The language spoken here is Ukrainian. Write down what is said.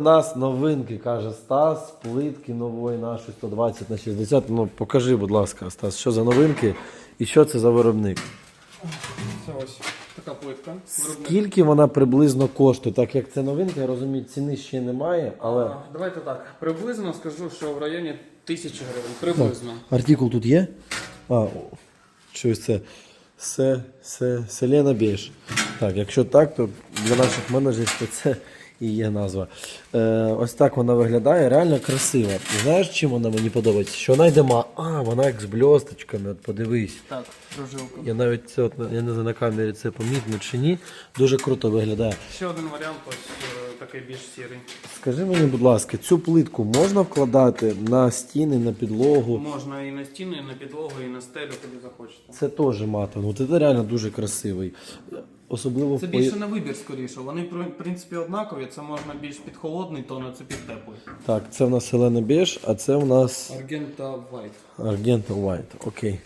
У нас новинки, каже Стас, плитки нової нашої 120 на 60. Ну покажи, будь ласка, Стас, що за новинки і що це за виробник? Це ось така плитка. Виробник. Скільки вона приблизно коштує? Так як це новинка, я розумію, ціни ще немає, але. А, Давайте так. Приблизно скажу, що в районі тисячі гривень. Приблизно. Артикул тут є? А, щось це. Се, се, Селена Біж. Так, якщо так, то для наших менеджерів то це і є назва. Е, ось так вона виглядає, реально красива. Знаєш, чим вона мені подобається? Що вона йде ма. А, вона як з бльосточками, от подивись. Так, прожилка. Я навіть це от, я не знаю на камері це помітно чи ні. Дуже круто виглядає. Ще один варіант, ось е, такий більш сірий. Скажи мені, будь ласка, цю плитку можна вкладати на стіни, на підлогу? Можна і на стіну, і на підлогу, і на стелю, куди захочете. Це теж мати. Ну це реально дуже красивий. Особливо Це в більше на вибір скоріше. Вони в принципі однакові. Це можна більш під холодний то на це під теплий. Так, це в нас Селена Біж, а це в нас Аргента Вайт. Аргента Вайт, Окей.